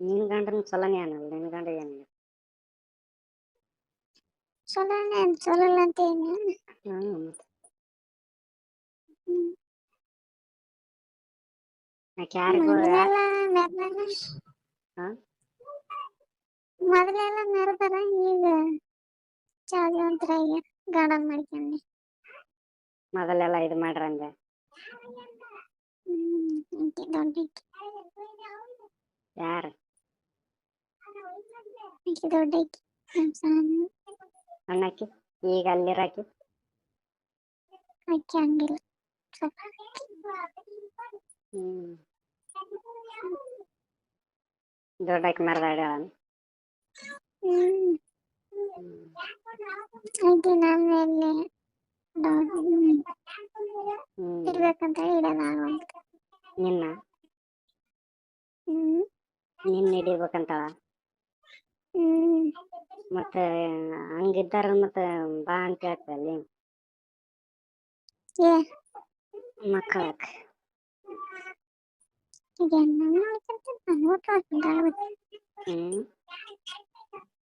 ನಿನ್ ಗಂಡನ ಚಲೋನೇ ಏನಲ್ಲ ನಿನ್ ಗಂಡ ಏನು ಚಲೋನೆ ಚಲೋಲ್ಲ ಅಂತ ಏನು ಹ್ಮ್ ಹ್ಮ್. ಯಾಕೆ ಯಾರಿಗೂ ಮೊದಲೆಲ್ಲ ಮೆರ್ದಾರ ಹಾ? ಮೊದಲೆಲ್ಲ ಮೆರ್ದಾರ ಈಗ ಚಾಲವಂತರ ಆಗ್ಯಾರ ಗಾರ್ಡನ್ ಮಾಡ್ಕೊಂಡಿ ಮೊದಲೆಲ್ಲ ಇದು ಮಾಡ್ರ ಅಂದೆ ಹ್ಮ್ ಇಂಕಿ ದೊಡ್ಡ ಯಾರು ಈಕಿ ದೊಡ್ಡ ಸಣ್ಣ ಅಣ್ಣಕ್ಕಿ ಈಗ ಅಲ್ಲಿರಾಕಿ ಅಕ್ಕಿ. ಹಂಗಿಲ್ಲ. ಸ್ವಲ್ಪ ಹ್ಮ್ ದೊಡ್ಡಾಕಿ ಮರದಾಡ ಹ್ಮ್. ಆಕಿ ನಮ್ಮ ಮೇಲೆ ದೊಡ್ಡ ಹ್ಮ್. ಇರ್ಬೇಕಂತ ಇಡೋದಾಗಂತ ನಿನ್ನ? ನಿನ್ನ ಹಿಡಿಬೇಕಂತಾಳ ಮತ್ತೆ ಹಂಗಿದ್ದಾರ ಮತ್ತೆ ಬಾ ಅಂತ ಹೇಳ್ತಲ್ಲಿ ಏ ಮಕ್ಕಳಕ್ ಈಗ ಹೆಣ್ಣು ಮಾಡ್ಕೊಂತ ನಾನು ಊಟ ದಗದ ಹ್ಮ್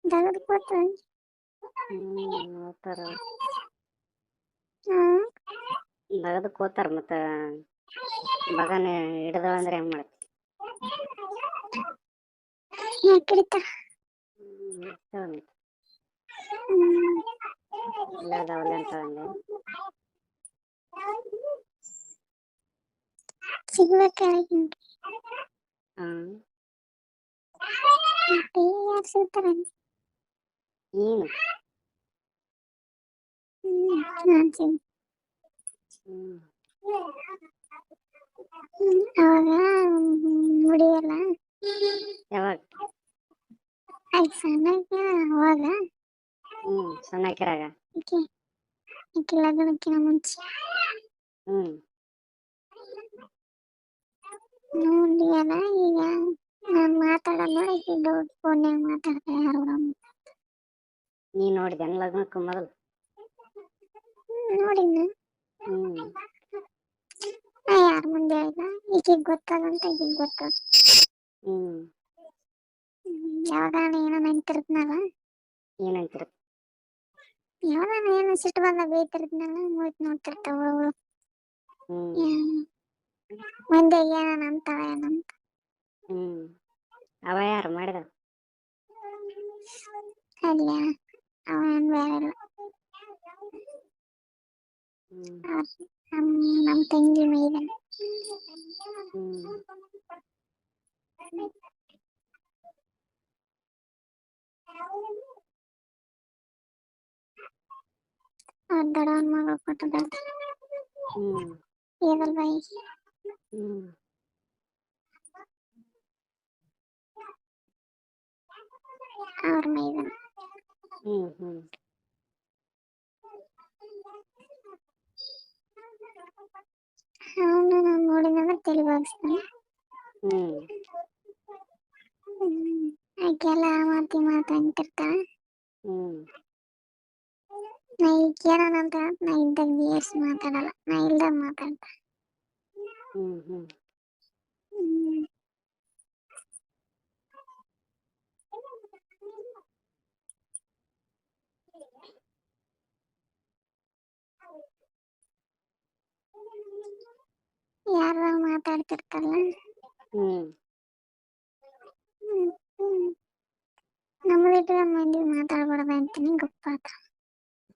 ದಗದ ಕೂತ ಹ್ಮ್ ಓದ್ತಾರ ಹ್ಮ್ ನಗದ ಕೋತಾರ ಮತ್ತ ಮಗನ ಹಿಡ್ದಳ ಅಂದ್ರೆ ಹೆಂಗ್ ಮಾಡತ್ Sunt. La dau întâlnire. சிவக்கலையின் பேர் சூத்திரன் ஏனு அவங்க முடியலாம் ಹ್ಮ್ ಹ್ಮ್ ಅವಾಗ ಹ್ಮ್ ಸಣ್ಣಕ್ಕಿರಾಗ ಈಕಿ ಈಕಿ ಲಗ್ನಕ್ಕಿಂತ ಮುಂಚೆ ಹ್ಮ್. ನೋಡಿಯಲ್ಲ ಈಗ ನಾನು ಮಾತಾಡೋದ್ ಫೋನ್ ಈಕಿ ದೊಡ್ಡ ಫೋನ್ಯಾಗ ಮಾತಾಡ್ತಾಳೆ ಯಾರು ನೀ ನೋಡಿದೆ ಲಗ್ನಕ್ಕೂ ಮೊದಲು? ನೋಡಿನ ಹ್ಮ್. ಯಾರ ಮುಂದೆ ಹೇಳಿಲ್ಲ ಈಕಿಗ್ ಗೊತ್ತದಂತ ಈಕಿಗ್ ಗೊತ್ತಾಗ ಯಾವಾಗಾನ ಏನೋ ನೆನ್ತಿರ್ತನಲ್ಲ ಏನಂತೀರ ಯಾವಾಗಾನ ಏನೋ ಸಿಟ್ಟು ಬಂದಾಗ ಬೈತಿರ್ತನಲ್ಲ ಮುಯ್ತ್ ನೋಡ್ತಿರ್ತಾವ ಅವಳು. ಹ್ಮ್. ಮಂದೆ ಏನಾನ ಅಂತಾಳ ಏನಂತ ಹ್ಮ್. ಅವ ಯಾರು ಮಾಡಿದ? ಅಲ್ಲ ಅವನ್ ಬೇರೆ ಹ್ಮ್. ನಮ್ ನಮ್ ತಂಗಿ ಮೈದನ. అద్దడ మగ కొట్టడ ఏదల్ బై ఆర్ మైదన్ అవును నా మూడున్నర తెలుగు వస్తాను అక్కడ మాతి మాట అంటారు ನಾ ಈಗ ಏನಂತ ನಾ ಇದ್ದಾಗ ಬಿಎಸ್ ಮಾತಾಡಲ್ಲ ನಾ ಇಲ್ದಾಗ ಮಾತಾಡ್ತ. ಹ್ಮ್ ಹ್ಮ್. ಯಾರ ಮಾತಾಡ್ತಿರ್ತಾರಲ್ಲ. ಹ್ಮ್. ನಮ್ಮ ಮಂದಿ ಮಾತಾಡ್ಬಾರ್ದ ಅಂತೀನಿ ಗಪ್ಪಾತ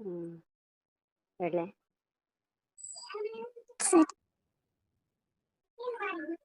ಹೇಳಿ